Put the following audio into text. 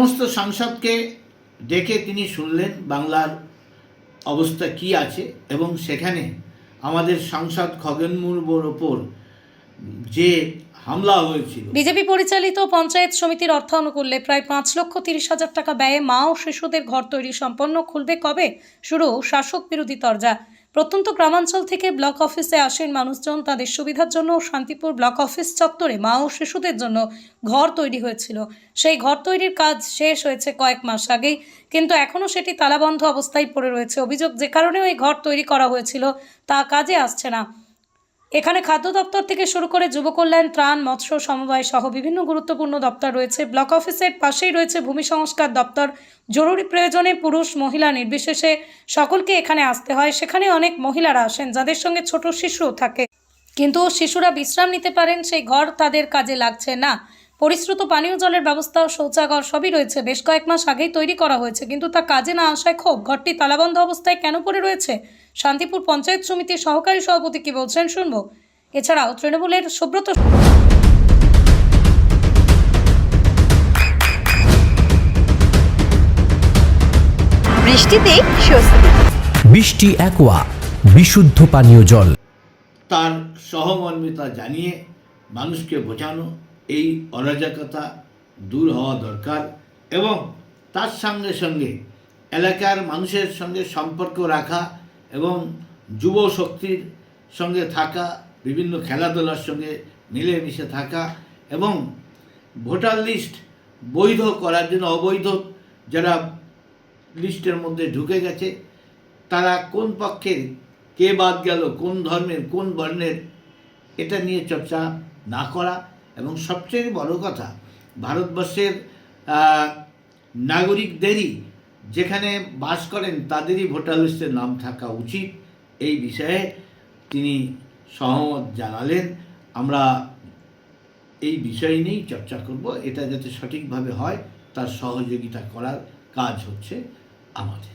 সমস্ত সাংসদকে ডেকে তিনি শুনলেন বাংলার অবস্থা কি আছে এবং সেখানে আমাদের সাংসদ খগেন মুর্মুর ওপর যে হামলা হয়েছিল। বিজেপি পরিচালিত পঞ্চায়েত সমিতির অর্থানুকূল্যে প্রায় পাঁচ লক্ষ তিরিশ হাজার টাকা ব্যয়ে মা ও শিশুদের ঘর তৈরি সম্পন্ন খুলবে কবে? শুরু শাসক বিরোধী তরজা। প্রত্যন্ত গ্রামাঞ্চল থেকে ব্লক অফিসে আসেন মানুষজন। তাদের সুবিধার জন্য শান্তিপুর ব্লক অফিস চত্বরে মা ও শিশুদের জন্য ঘর তৈরি হয়েছিল। সেই ঘর তৈরির কাজ শেষ হয়েছে কয়েক মাস আগেই, কিন্তু এখনও সেটি তালাবন্ধ অবস্থায় পড়ে রয়েছে। অভিযোগ যে কারণে ওই ঘর তৈরি করা হয়েছিল তা কাজে আসছে না। এখানে খাদ্য দপ্তর থেকে শুরু করে যুবকল্যাণ ত্রাণ, মৎস্য, সমবায় সহ বিভিন্ন গুরুত্বপূর্ণ দপ্তর রয়েছে। ব্লক অফিসের পাশেই রয়েছে ভূমি সংস্কার দপ্তর। জরুরি প্রয়োজনে পুরুষ, মহিলা নির্বিশেষে সকলকে এখানে আসতে হয়। সেখানে অনেক মহিলারা আসেন, যাদের সঙ্গে ছোট শিশুও থাকে। কিন্তু শিশুরা বিশ্রাম নিতে পারেন, সেই ঘর তাদের কাজে লাগছে না। পরিশ্রুত পানীয় জলের ব্যবস্থা শৌচাগার সবই রয়েছে। বেশ কয়েক মাস আগেই তৈরি করা হয়েছে কিন্তু তা কাজে না আসায় ক্ষোভ। ঘরটি তালাবন্ধ অবস্থায় কেন পড়ে রয়েছে? শান্তিপুর পঞ্চায়েত সমিতির সহকারী সভাপতি কি বলছেন শুনব। এছাড়াও তৃণমূলের সুব্রত বৃষ্টিতে স্বস্তি। বৃষ্টি অ্যাকোয়া বিশুদ্ধ পানীয় জল। তার সহমর্মিতা জানিয়ে মানুষকে বোঝানো এই অরাজকতা দূর হওয়া দরকার এবং তার সঙ্গে সঙ্গে এলাকার মানুষের সঙ্গে সম্পর্ক রাখা এবং যুব শক্তির সঙ্গে থাকা, বিভিন্ন খেলাধুলার সঙ্গে মিলেমিশে থাকা এবং ভোটার লিস্ট বৈধ করার জন্য অবৈধ যারা লিস্টের মধ্যে ঢুকে গেছে, তারা কোন পক্ষে কে বাদ গেল, কোন ধর্মের, কোন বর্ণের, এটা নিয়ে চর্চা না করা। এবং সবচেয়ে বড় কথা, ভারতবর্ষের নাগরিকদেরই যেখানে বাস করেন তাদেরই ভোটার লিস্টে নাম থাকা উচিত। এই বিষয়ে তিনি সহমত জানালেন। আমরা এই বিষয় নিয়েই চর্চা করব। এটা যাতে সঠিকভাবে হয়, তার সহযোগিতা করার কাজ হচ্ছে আমাদের।